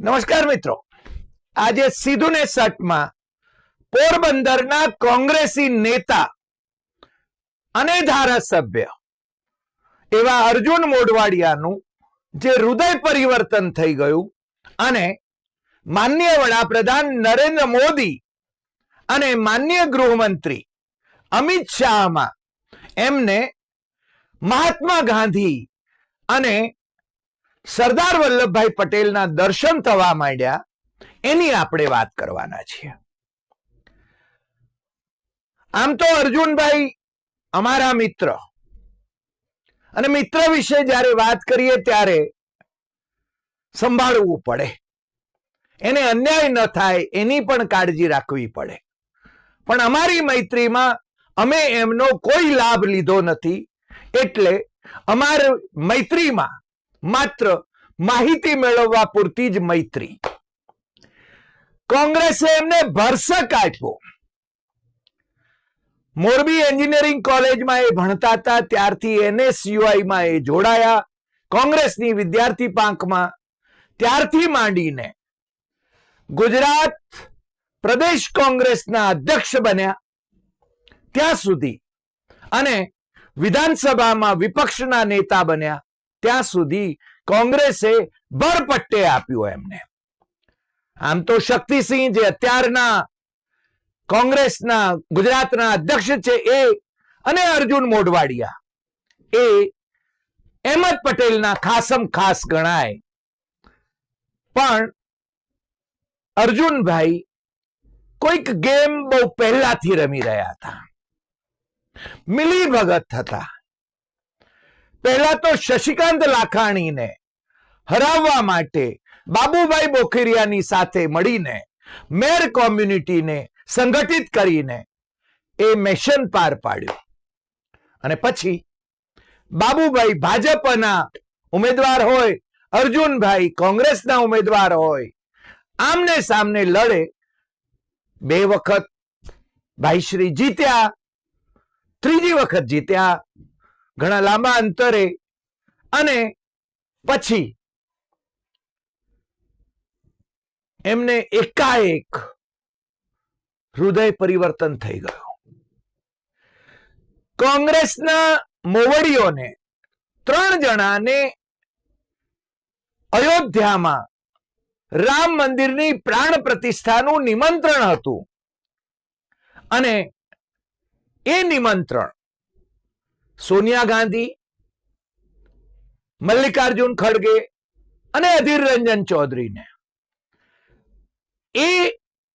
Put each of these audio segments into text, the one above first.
નમસ્કાર મિત્રો. આજે સીધું ને સટમાં પોરબંદરના કોંગ્રેસી નેતા અને ધારાસભ્ય એવા અર્જુન મોઢવાડિયાનું જે હૃદય પરિવર્તન થઈ ગયું અને માન્ય વડાપ્રધાન નરેન્દ્ર મોદી અને માન્ય ગૃહમંત્રી અમિત શાહમાં એમને મહાત્મા ગાંધી અને સરદાર વલ્લભભાઈ પટેલના દર્શન થવા માંડ્યા, એની આપણે વાત કરવાના છીએ. આમ તો અર્જુનભાઈ અમારા મિત્ર. અને મિત્ર વિશે જ્યારે વાત કરીએ ત્યારે સંભાળવું પડે. એને અન્યાય ન થાય, એની પણ કાળજી રાખવી પડે. પણ અમારી મૈત્રીમાં અમે એમનો કોઈ લાભ લીધો નથી. એટલે અમારી મૈત્રીમાં માત્ર માહિતી મેળવવા પૂરતી જ મૈત્રી. કોંગ્રેસે એમને ભરસક આપ્યો. મોરબી એન્જિનિયરિંગ કોલેજમાં એ ભણતા હતા, ત્યારથી એનએસયુઆઈમાં એ જોડાયા. કોંગ્રેસની વિદ્યાર્થી પાંખમાં, ત્યારથી માંડીને ગુજરાત પ્રદેશ કોંગ્રેસના અધ્યક્ષ બન્યા. ત્યાં સુધી અને વિધાનસભામાં વિપક્ષના નેતા બન્યા. ત્યાં સુધી કોંગ્રેસે ભરપટ્ટે આપ્યું એમને. આમ તો શક્તિસિંહ જે અત્યારના કોંગ્રેસના ગુજરાતના અધ્યક્ષ છે એ અને અર્જુન મોઢવાડિયા એ અહેમદ પટેલના ખાસમ ખાસ ગણાય. પણ અર્જુનભાઈ કોઈક ગેમ બહુ પહેલાથી રમી રહ્યા હતા. મિલી ભગત હતા. પહેલા તો શશિકાંત લાખાણીને હરાવવા માટે બાબુભાઈ બોખીરિયાની સાથે મળીને મેર કોમ્યુનિટીને સંગઠિત કરીને એ મિશન પાર પાડ્યું. અને પછી બાબુભાઈ ભાજપના ઉમેદવાર હોય, અર્જુનભાઈ કોંગ્રેસના ઉમેદવાર હોય આમને સામને લડે બે વખત. ભાઈશ્રી જીત્યા, ત્રીજી વખત જીત્યા ઘણા લાંબા અંતરે અને પછી એમને એકાએક હૃદય પરિવર્તન થઈ ગયું. કોંગ્રેસના મોવડીઓને ત્રણ જણાને અયોધ્યામાં રામ મંદિરની પ્રાણ પ્રતિષ્ઠાનું નિમંત્રણ હતું. અને એ નિમંત્રણ સોનિયા ગાંધી, મલ્લિકાર્જુન ખડગે અને અધીર રંજન ચૌધરીને. એ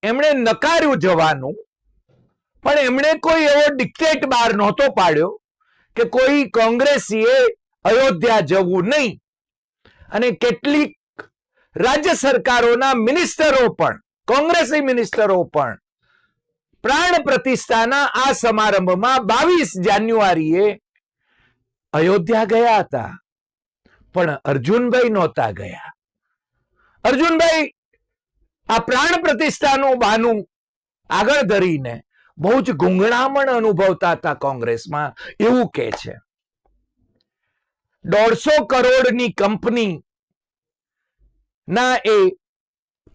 એમણે નકાર્યું જવાનું, પણ એમણે કોઈ એવો ડિક્ટેટ બહાર નહોતો પાડ્યો કે કોઈ કોંગ્રેસીએ અયોધ્યા જવું નહીં. અને કેટલીક રાજ્ય સરકારોના મિનિસ્ટરો પણ, કોંગ્રેસી મિનિસ્ટરો પણ પ્રાણ પ્રતિષ્ઠાના આ સમારંભમાં બાવીસ જાન્યુઆરીએ અયોધ્યા ગયા હતા, પણ અર્જુનભાઈ નહોતા ગયા. અર્જુનભાઈ આ પ્રાણ પ્રતિષ્ઠાનું બાનું આગળ ધરીને બહુ જ ગુંગળામણ અનુભવતા હતા કોંગ્રેસમાં, એવું કે છે. દોઢસો કરોડની કંપની ના એ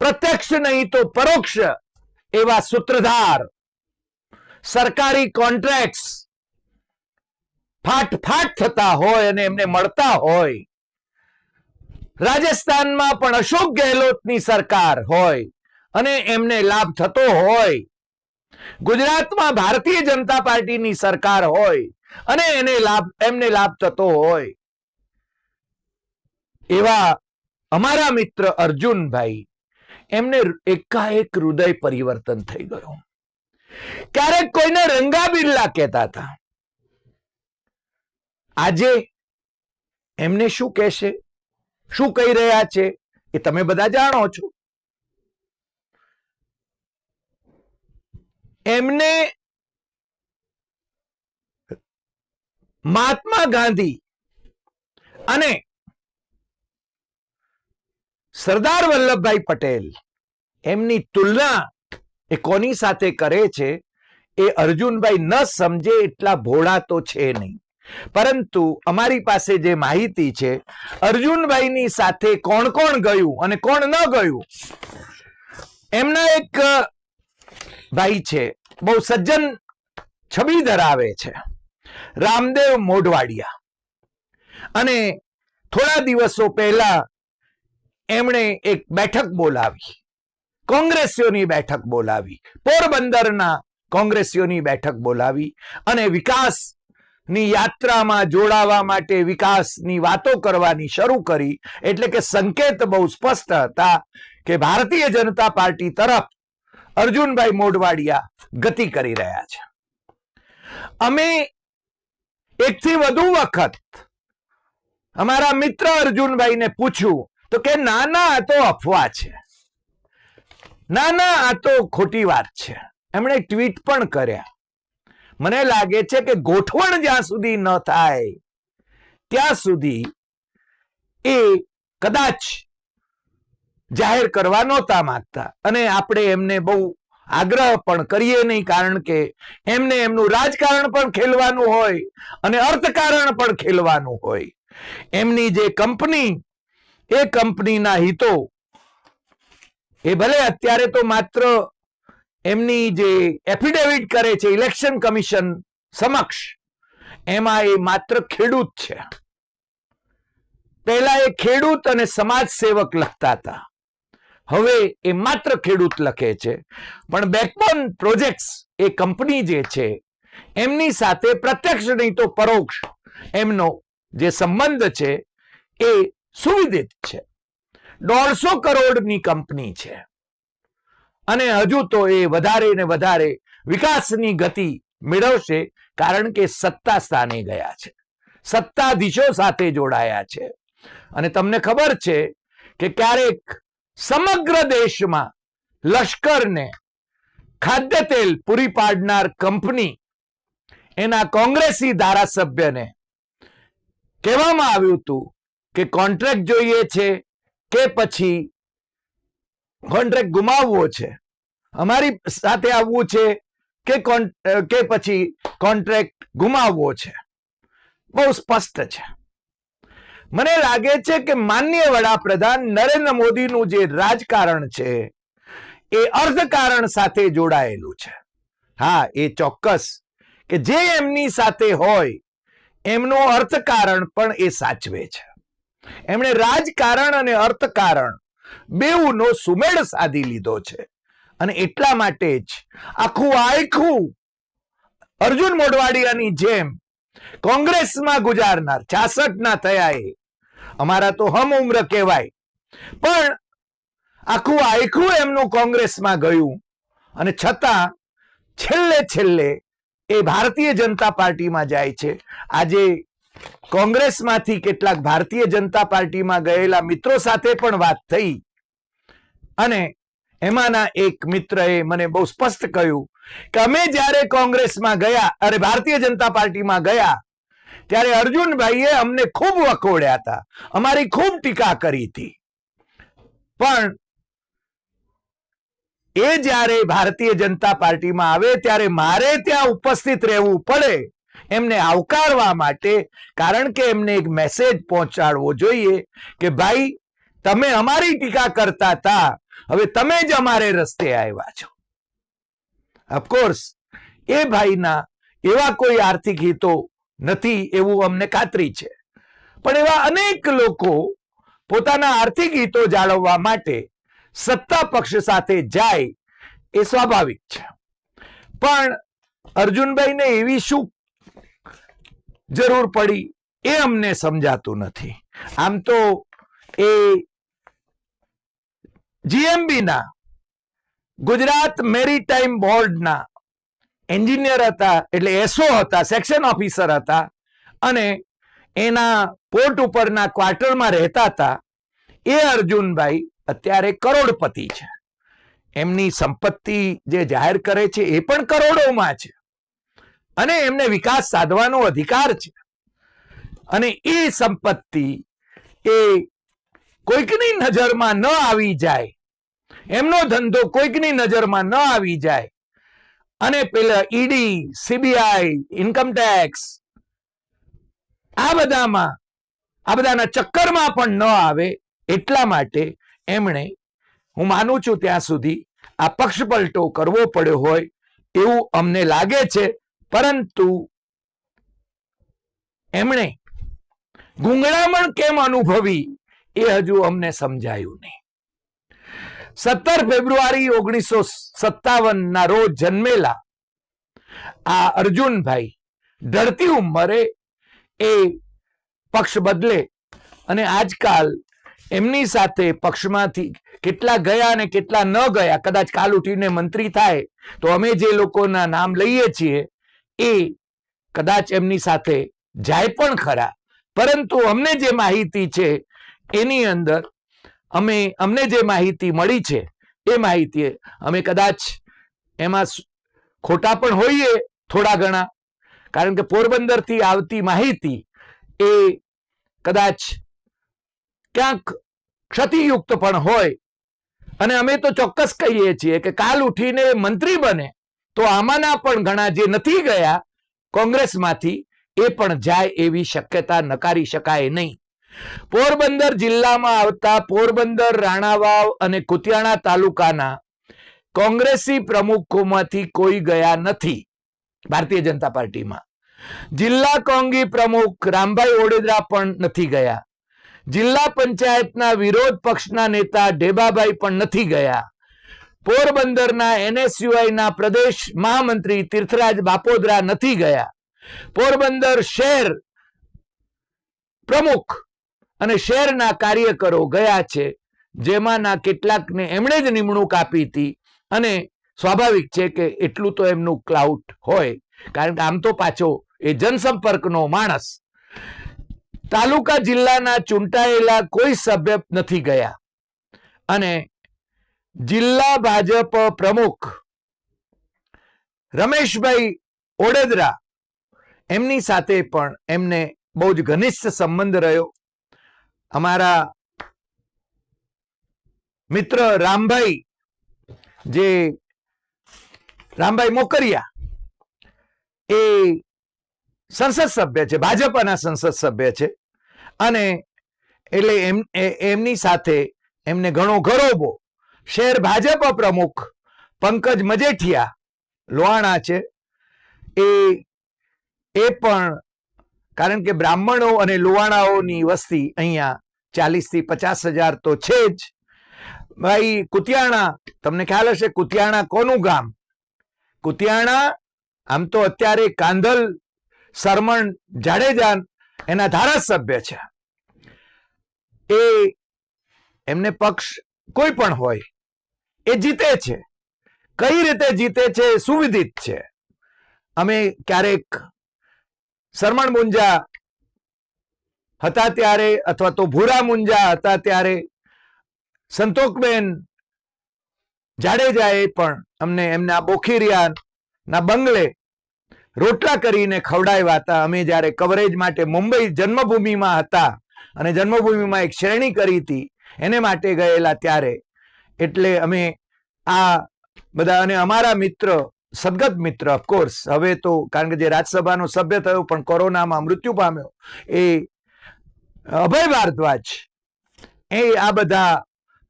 પ્રત્યક્ષ નહીં તો પરોક્ષ એવા સૂત્રધાર, સરકારી કોન્ટ્રાક્ટ ફાટ થતા હોય અને એમને મળતા હોય. રાજસ્થાનમાં પણ અશોક ગેહલોતની સરકાર હોય અને એમને લાભ થતો હોય. ગુજરાતમાં ભારતીય જનતા પાર્ટીની સરકાર હોય અને એને લાભ, એમને લાભ થતો હોય. એવા અમારા મિત્ર અર્જુનભાઈ, એમને એકાએક હૃદય પરિવર્તન થઈ ગયું. ક્યારેક કોઈને રંગા બિરલા કહેતા હતા. આજે એમને શું કહેશે? શું કહી રહ્યા છે? એ તમે બધા જાણો છો. એમને મહાત્મા ગાંધી અને સરદાર વલ્લભભાઈ પટેલ એમની તુલના એ કોની સાથે કરે છે? એ અર્જુનભાઈ ન સમજે એટલા ભોળા તો છે નહીં. પરંતુ અમારી પાસે જે માહિતી છે, અર્જુનભાઈની સાથે કોણ કોણ ગયું અને કોણ ન ગયું, એમના એક ભાઈ છે, બહુ સજ્જન છબી ધરાવે છે, રામદેવ મોઢવાડિયા. અને થોડા દિવસો પહેલા એમણે એક બેઠક બોલાવી, કોંગ્રેસીઓની બેઠક બોલાવી, પોરબંદરના કોંગ્રેસીઓની બેઠક બોલાવી અને વિકાસની યાત્રામાં જોડાવા માટે વિકાસની વાતો કરવાની શરૂ કરી, એટલે કે સંકેત બહુ સ્પષ્ટ હતા કે ભારતીય જનતા પાર્ટી તરફ અર્જુનભાઈ મોઢવાડિયા ગતિ કરી રહ્યા છે. અમે એકથી વધુ વખત અમારા મિત્ર અર્જુનભાઈને પૂછ્યું, તો કે ના ના આ તો અફવા છે. ના ના આ તો ખોટી વાત છે. એમણે ટ્વીટ પણ કર્યા. મને લાગે છે કે ગોઠવણ જ્યાં સુધી ન થાય, ત્યાં સુધી એ કદાચ જાહેર કરવા નહોતા માંગતા. અને આપણે એમને બહુ આગ્રહ પણ કરીએ નહીં, કારણ કે એમને એમનું રાજકારણ પણ ખેલવાનું હોય અને અર્થકારણ પણ ખેલવાનું હોય. એમની જે કંપની, એ કંપનીના હિતો, એ ભલે અત્યારે તો માત્ર એમની જે એફિડેવિટ કરે છે ઇલેક્શન કમિશન સમક્ષ, એમાં એ માત્ર ખેડૂત છે. પહેલા એ ખેડૂત અને સમાજ સેવક લખતા હતા. હવે એ માત્ર ખેડૂત લખે છે. પણ બેકબોન પ્રોજેક્ટ્સ એ કંપની જે છે, એમની સાથે પ્રત્યક્ષ નહીં તો પરોક્ષ એમનો જે સંબંધ છે એ સુવિધિત છે. દોઢસો કરોડની કંપની છે. અને હજુ તો એ વધારે ને વધારે વિકાસની ગતિ મેળવશે, કારણ કે સત્તા સ્થાને ગયા છે. સત્તાધીશો સાથે જોડાયા છે. અને તમને ખબર છે કે ક્યારેક સમગ્ર દેશમાં લશ્કરને ખાદ્ય તેલ પૂરી પાડનાર કંપની એના કોંગ્રેસી ધારાસભ્યને કહેવામાં આવ્યું હતું કે કોન્ટ્રાક્ટ જોઈએ છે કે પછી કોન્ટ્રાક્ટ ગુમાવવો છે. અમારી સાથે આવવું છે કે કે પછી કોન્ટ્રાક્ટ ગુમાવવો છે. બહુ સ્પષ્ટ છે. મને લાગે છે કે માન્ય વડાપ્રધાન નરેન્દ્ર મોદીનું જે રાજકારણ છે, એ અર્થકારણ સાથે જોડાયેલું છે. હા, એ ચોક્કસ કે જે એમની સાથે હોય, એમનું અર્થકારણ પણ એ સાચવે છે. એમણે રાજકારણ અને અર્થકારણ બેઉનો સુમેળ સાધી લીધો છે. અને એટલા માટે જ આખું આખું અર્જુન મોઢવાડિયાની જેમ કોંગ્રેસમાં ગુજારનાર છાસઠ ના થયા એ અમારા તો હમ ઉમ્ર કહેવાય. પણ આખું આખું એમનું કોંગ્રેસમાં ગયું. અને છતાં છેલ્લે છેલ્લે એ ભારતીય જનતા પાર્ટીમાં જાય છે. આજે કોંગ્રેસમાંથી કેટલાક ભારતીય જનતા પાર્ટીમાં ગયેલા મિત્રો સાથે પણ વાત થઈ. અને એમાંના એક મિત્રએ મને બહુ સ્પષ્ટ કહ્યું કે અમે જ્યારે કોંગ્રેસમાં ગયા અરે ભારતીય જનતા પાર્ટીમાં ગયા, ત્યારે અર્જુનભાઈએ અમને ખૂબ વખોડ્યા હતા. અમારી ખૂબ ટીકા કરી હતી. પણ એ જ્યારે ભારતીય જનતા પાર્ટીમાં આવે, ત્યારે મારે ત્યાં ઉપસ્થિત રહેવું પડે. એમને આવકારવા માટે, કારણ કે એમને એક મેસેજ પહોંચાડવો જોઈએ કે ભાઈ, તમે અમારી ટીકા કરતા હતા, હવે તમે જ અમારે રસ્તે આવ્યા છો. ઓફકોર્સ એ ભાઈના એવા કોઈ આર્થિક હિતો નથી એવું અમને ખાતરી છે. પણ એવા અનેક લોકો પોતાના આર્થિક હિતો જાળવવા માટે સત્તા પક્ષ સાથે જાય એ સ્વાભાવિક છે. પણ અર્જુનભાઈને એવી શું જરૂર પડી એ અમને સમજાતું નથી. આમ તો એ જીએમબીના ગુજરાત મેરીટાઈમ બોર્ડના એન્જિનિયર હતા, એટલે એસઓ હતા, સેક્શન ઓફિસર હતા અને એના પોર્ટ ઉપરના ક્વાર્ટરમાં રહેતા હતા. એ અર્જુનભાઈ અત્યારે કરોડપતિ છે. એમની સંપત્તિ જે જાહેર કરે છે એ પણ કરોડોમાં છે. અને એમને વિકાસ સાધવાનો અધિકાર છે. અને એ સંપત્તિ એ કોઈકની નજરમાં ન આવી જાય, એમનો ધંધો કોઈકની નજરમાં ન આવી જાય, અને પેલા ઈડી, સીબીઆઈ ઇન્કમટેક્સ આ બધામાં, આ બધાના ચક્કરમાં પણ ન આવે એટલા માટે એમણે, હું માનું છું ત્યાં સુધી આ પક્ષપલટો કરવો પડ્યો હોય એવું અમને લાગે છે. પરંતુ એમણે ગુંગળામણ કેમ અનુભવી એ હજુ અમને સમજાયું નહીં. સત્તર ફેબ્રુઆરી ઓગણીસો સત્તાવન ના રોજ જન્મેલા આ અર્જુનભાઈ ઢળતી ઉંમરે એ પક્ષ બદલે અને આજકાલ એમની સાથે પક્ષમાંથી કેટલા ગયા અને કેટલા ન ગયા, કદાચ કાલ ઉઠીને મંત્રી થાય તો અમે જે લોકોના નામ લઈએ છીએ એ કદાચ એમની સાથે જાય પણ ખરા. પરંતુ અમને જે માહિતી છે, એની અંદર અમે, અમને જે માહિતી મળી છે, એ માહિતી અમે કદાચ એમાં ખોટા પણ હોઈએ થોડા ઘણા. કારણ કે પોરબંદરથી આવતી માહિતી એ કદાચ ક્યાંક ક્ષતિયુક્ત પણ હોય. અને અમે તો ચોક્કસ કહીએ છીએ કે કાલ ઉઠીને મંત્રી બને. તો આમાંના પણ ઘણા જે નથી ગયા, કોંગ્રેસમાંથી, એ પણ જાય એવી શક્યતા નકારી શકાય નહીં. પોરબંદર જિલ્લામાં આવતા પોરબંદર, રાણાવાવ અને કુતિયાણા તાલુકાના કોંગ્રેસી પ્રમુખોમાંથી કોઈ ગયા નથી, ભારતીય જનતા પાર્ટીમાં. જિલ્લા કોંગી પ્રમુખ રામભાઈ ઓડેદરા પણ નથી ગયા. જિલ્લા પંચાયતના વિરોધ પક્ષના નેતા ઢેબાભાઈ પણ નથી ગયા. પોરબંદરના એનએસયુઆઈના પ્રદેશ મહામંત્રી તીર્થરાજ બાપોદરા નથી ગયા. પોરબંદર શહેર પ્રમુખ અને શહેરના કાર્યકરો ગયા છે, જેમાંના કેટલાકને એમણે જ નિમણૂક આપી હતી અને સ્વાભાવિક છે કે એટલું તો એમનું ક્લાઉટ હોય. કારણ કે આમ તો પાછો એ જનસંપર્કનો માણસ. તાલુકા જિલ્લાના ચૂંટાયેલા કોઈ સભ્ય નથી ગયા. અને જિલ્લા ભાજપ પ્રમુખ રમેશભાઈ ઓડેદરા એમની સાથે પણ એમને બહુ જ ઘનિષ્ઠ સંબંધ રહ્યો. અમારા મિત્ર રામભાઈ, જે રામભાઈ મોકરિયા, એ સંસદ સભ્ય છે, ભાજપના સંસદ સભ્ય છે. અને એટલે એમ એમની સાથે એમને ઘણો ગરોબો શહેર ભાજપ પ્રમુખ પંકજ મજેઠિયા લોહાણા છે. એ એ પણ કારણ કે બ્રાહ્મણો અને લોહાણાઓની વસ્તી અહીંયા ચાલીસથી પચાસ હજાર તો છે જ. ભાઈ, કુતિયાણા, તમને ખ્યાલ હશે કુતિયાણા કોનું ગામ? કુતિયાણા, આમ તો અત્યારે કાંધલ, સરમણ જાડેજા એના ધારાસભ્ય છે. એ, એમને પક્ષ કોઈ પણ હોય એ જીતે છે. કઈ રીતે જીતે છે સુવિધિત છે. અમે ક્યારેક શરમણ મુંજા હતા ત્યારે અથવા તો ભૂરા મુંજા હતા ત્યારે સંતોકબેન જાડેજાએ પણ અમને એમના બોખીરિયાના બંગલે રોટલા કરીને ખવડાવ્યા હતા. અમે જ્યારે કવરેજ માટે મુંબઈ જન્મભૂમિમાં હતા અને જન્મભૂમિમાં એક શ્રેણી કરી હતી, એને માટે ગયેલા ત્યારે એટલે અમે આ બધા અને અમારા મિત્ર, સદગત મિત્ર ઓફકોર્સ હવે તો કારણ કે જે રાજ્યસભાનો સભ્ય થયો, પણ કોરોનામાં મૃત્યુ પામ્યો, એ અભય ભારદ્વાજ, એ આ બધા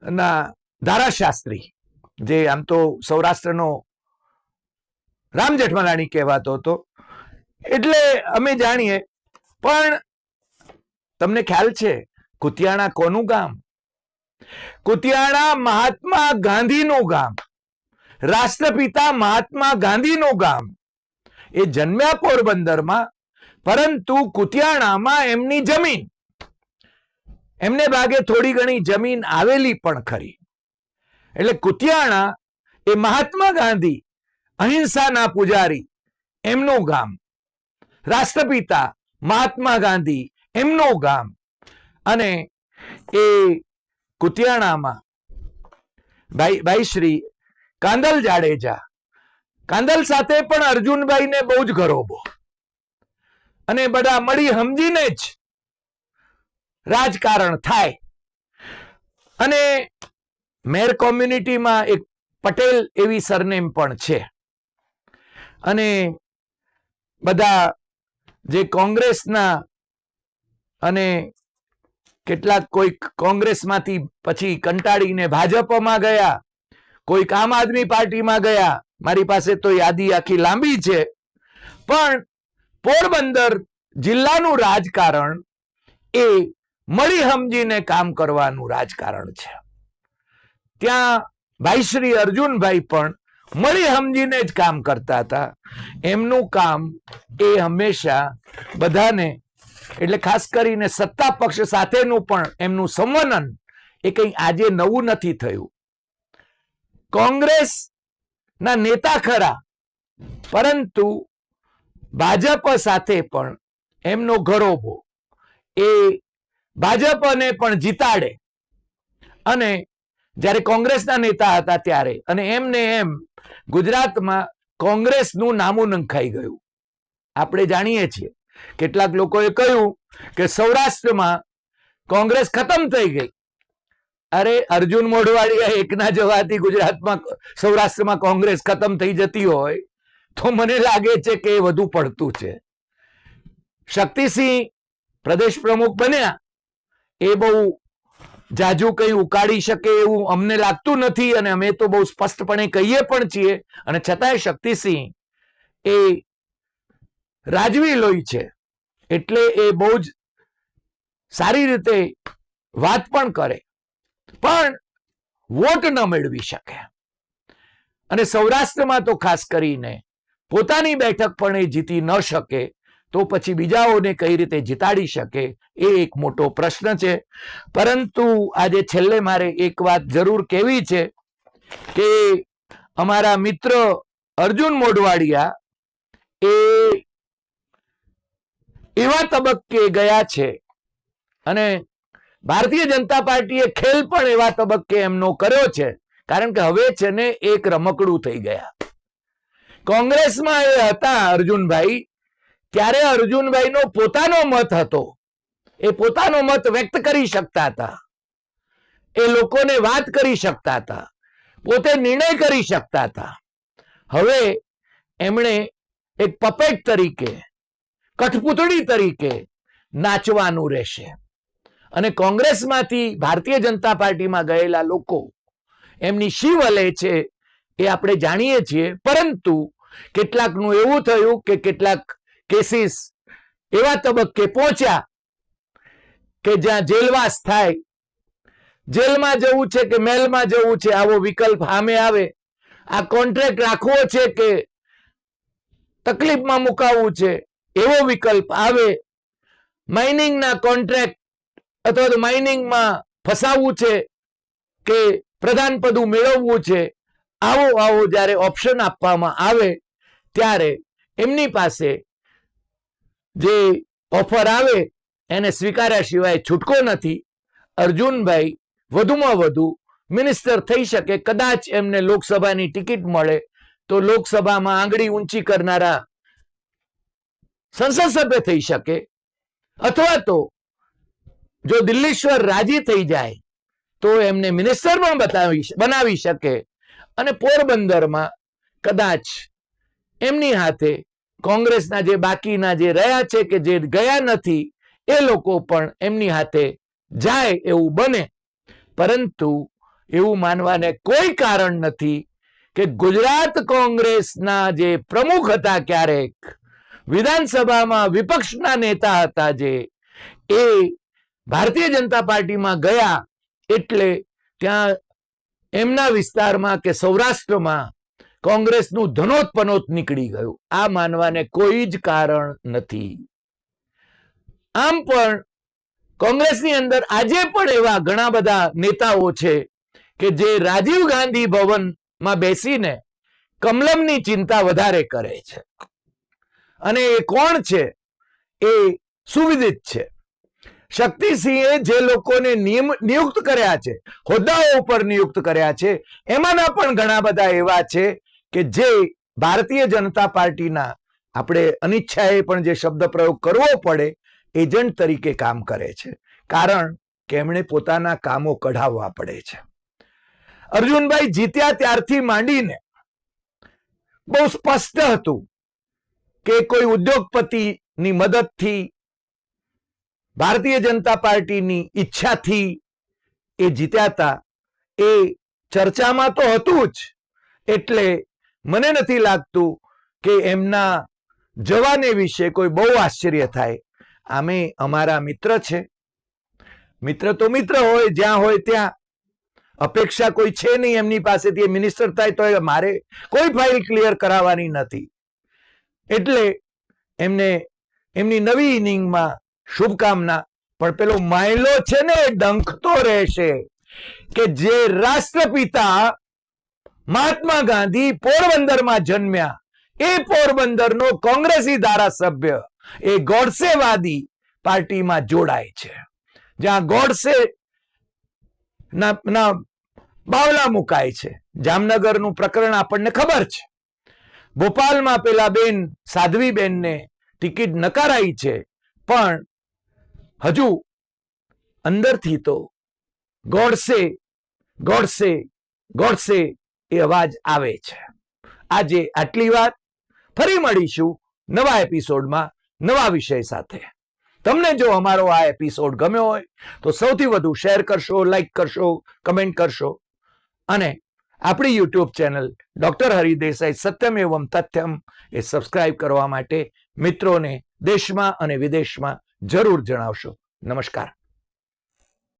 ના ધારાશાસ્ત્રી, જે આમ તો સૌરાષ્ટ્રનો રામ જેઠમલાણી કહેવાતો હતો. એટલે અમે જાણીએ, પણ તમને ખ્યાલ છે, કુતિયાણા કોનું ગામ? કુતિયાણા મહાત્મા ગાંધીનું ગામ. રાષ્ટ્રપિતા મહાત્મા ગાંધીનું ગામ. એ જન્મ્યા પોરબંદરમાં, પરંતુ કુતિયાણામાં એમની જમીન. એમને ભાગે થોડી ઘણી જમીન આવેલી પણ ખરી. એટલે કુતિયાણા એ મહાત્મા ગાંધી, અહિંસાના પૂજારી, એમનું ગામ. રાષ્ટ્રપિતા મહાત્મા ગાંધી, એમનું ગામ. અને એ કુતિયાણામાં. ભાઈ ભાઈ શ્રી કાંદલ જાડેજા. કાંદલ સાથે પણ અર્જુનભાઈને બહુ જ ગરોબો અને બધા મળી સમજીને જ રાજકારણ થાય. અને મેર કોમ્યુનિટીમાં એક પટેલ એવી સરનેમ પણ છે. અને બધા જે કોંગ્રેસના અને કેટલાક કોઈક કોંગ્રેસમાંથી પછી કંટાળીને ભાજપમાં ગયા, કોઈક આમ આદમી પાર્ટીમાં ગયા. મારી પાસે તો યાદી આખી લાંબી છે. પણ પોરબંદર જિલ્લાનું રાજકારણ એ મળી સમજીને કામ કરવાનું રાજકારણ છે. ત્યાં ભાઈ શ્રી અર્જુનભાઈ પણ મળી સમજીને જ કામ કરતા હતા. એમનું કામ એ હંમેશા બધાને એટલે ખાસ કરીને સત્તા પક્ષ સાથેનું પણ એમનું સંવનન એ કંઈ આજે નવું નથી થયું. કોંગ્રેસ ના નેતા ખરા, પરંતુ ભાજપ સાથે પણ એમનો ઘરોબો એ ભાજપને પણ જીતાડે અને જ્યારે કોંગ્રેસના નેતા હતા ત્યારે અને એમને એમ ગુજરાતમાં કોંગ્રેસનું નામું નંખાઈ ગયું. આપણે જાણીએ છીએ કેટલાક લોકોએ કહ્યું કે સૌરાષ્ટ્રમાં કોંગ્રેસ ખતમ થઈ ગઈ. અરે, અર્જુન મોઢવાડિયા એકના જવાથી ગુજરાતમાં સૌરાષ્ટ્રમાં કોંગ્રેસ ખતમ થઈ જતી હોય તો મને લાગે છે કે એ વધુ પડતું છે. શક્તિસિંહ પ્રદેશ પ્રમુખ બન્યા. એ બહુ જાજુ કંઈ ઉકાળી શકે એવું અમને લાગતું નથી અને અમે તો બહુ સ્પષ્ટપણે કહીએ પણ છીએ. અને છતાંય શક્તિસિંહ એ રાજવી લોહી છે. એટલે એ બહુ જ સારી રીતે વાત પણ કરે. પણ વોટ ન મેળવી શકે. અને સૌરાષ્ટ્રમાં તો ખાસ કરીને પોતાની બેઠક પણ એ જીતી ન શકે, તો પછી બીજાઓને કઈ રીતે જીતાડી શકે એ એક મોટો પ્રશ્ન છે. પરંતુ આજે છેલ્લે મારે એક વાત જરૂર કેવી છે કે અમારા મિત્ર અર્જુન મોઢવાડિયા એ એવા તબક્કે ગયા છે. અને ભારતીય જનતા પાર્ટીએ ખેલ પણ એવા તબક્કે એમનો કર્યો છે. કારણ કે હવે છે ને એક રમકડું થઈ ગયા. કોંગ્રેસમાં એ હતા અર્જુનભાઈ. ત્યારે અર્જુનભાઈનો પોતાનો મત હતો. એ પોતાનો મત વ્યક્ત કરી શકતા હતા. એ લોકોને વાત કરી શકતા હતા. પોતે નિર્ણય કરી શકતા હતા. હવે એમણે એક પપેટ તરીકે કઠપૂતળી તરીકે નાચવાનું રહેશે. અને કોંગ્રેસમાંથી ભારતીય જનતા પાર્ટીમાં ગયેલા લોકો, એમની શી વલે છે એ આપણે જાણીએ છીએ, પરંતુ કેટલાકનું એવું થયું કે કેટલાક કેસીસ એવા તબક્કે પહોંચ્યા કે જ્યાં જેલવાસ થાય. જેલમાં જવું છે કે મહેલમાં જવું છે, આવો વિકલ્પ સામે આવે. આ કોન્ટ્રાક્ટ રાખવો છે કે તકલીફમાં મુકાવવું છે? એવો વિકલ્પ આવે માઇનિંગના કોન્ટ્રાક્ટ અથવા તો માઇનિંગમાં ફસાવવું છે કે પ્રધાન પદું મેળવવું છે, આવો આવો જ્યારે ઓપ્શન આપવામાં આવે, ત્યારે એમની પાસે જે ઓફર આવે, એને સ્વીકાર્યા સિવાય છૂટકો નથી. અર્જુનભાઈ વધુમાં વધુ મિનિસ્ટર થઈ શકે, કદાચ એમને લોકસભાની ટિકિટ મળે, તો લોકસભામાં આંગળી ઊંચી કરનારા સંસદ સભ્ય થઈ શકે. અથવા તો જો દિલ્હીશ્વર રાજી થઈ જાય, તો એમને મિનિસ્ટર પણ બતાવી બનાવી શકે. અને પોરબંદરમાં કદાચ એમની હાથે કોંગ્રેસના જે બાકીના જે રહ્યા છે કે જે ગયા નથી, એ લોકો પણ એમની હાથે જાય એવું બને. પરંતુ એવું માનવાને કોઈ કારણ નથી કે ગુજરાત કોંગ્રેસના જે પ્રમુખ હતા ક્યારેક વિધાનસભામાં વિપક્ષના નેતા હતા જે, એ ભારતીય જનતા પાર્ટીમાં ગયા એટલે ત્યાં એમના વિસ્તારમાં કે સૌરાષ્ટ્રમાં કોંગ્રેસનું ધનોત્પનોત નીકળી ગયું. આ માનવાને કોઈ જ કારણ નથી. આમ પણ કોંગ્રેસની અંદર આજે પણ એવા ઘણા બધા નેતાઓ છે કે જે રાજીવ ગાંધી ભવનમાં બેસીને કમલમની ચિંતા વધારે કરે છે. અને એ કોણ છે? એ સુવિદિત છે. શક્તિસિંહે જે લોકોને નિયુક્ત કર્યા છે, હોદ્દાઓ ઉપર નિયુક્ત કર્યા છે, એમાંના પણ ઘણા બધા એવા છે કે જે ભારતીય જનતા પાર્ટીના આપણે અનિચ્છાએ પણ જે શબ્દ પ્રયોગ કરવો પડે, એજન્ટ તરીકે કામ કરે છે. કારણ કે એમણે પોતાના કામો કઢાવવા પડે છે. અર્જુનભાઈ જીત્યા ત્યારથી માંડીને બહુ સ્પષ્ટ હતું કે કોઈ ઉદ્યોગપતિની મદદથી ભારતીય જનતા પાર્ટીની ઈચ્છાથી એ જીત્યા હતા એ ચર્ચામાં તો હતું જ, એટલે મને નથી લાગતું કે એમના જવાને વિશે કોઈ બહુ આશ્ચર્ય થાય. આમે અમારા મિત્ર છે. મિત્ર તો મિત્ર હોય, જ્યાં હોય ત્યાં અપેક્ષા કોઈ છે નહીં એમની પાસેથી મિનિસ્ટર થાય તો મારે કોઈ ફાઇલ ક્લિયર કરાવવાની નથી. એટલે એમને એમની નવી ઇનિંગમાં શુભકામના, પણ પેલો માયલો છે ને ડંખતો રહેશે કે જે રાષ્ટ્રપિતા મહાત્મા ગાંધી પોરબંદરમાં જન્મ્યા, એ પોરબંદરનો કોંગ્રેસી ધારાસભ્ય, એ ગોડસેવાદી પાર્ટીમાં જોડાય છે. જ્યાં ગોડસે ના, બાવલા મુકાય છે. જામનગરનું પ્રકરણ આપણને ખબર છે. ભોપાલમાં પેલા બેન સાધ્વીબેનને ટિકિટ નકારાઈ છે. પણ હજુ અંદરથી તો ગોડસે ગોડસે ગોડસે એ અવાજ આવે છે. આજે આટલી વાત. ફરી મળીશું નવા એપિસોડમાં નવા વિષય સાથે. તમને જો અમારો આ એપિસોડ ગમ્યો હોય તો સૌથી વધુ શેર કરશો, લાઈક કરશો, કમેન્ટ કરશો અને આપણી YouTube channel doctor Hari Desai Satyam એવમ તથ્યમ એ સબસ્ક્રાઇબ કરવા માટે મિત્રોને દેશમાં અને વિદેશમાં જરૂર જણાવશો. નમસ્કાર.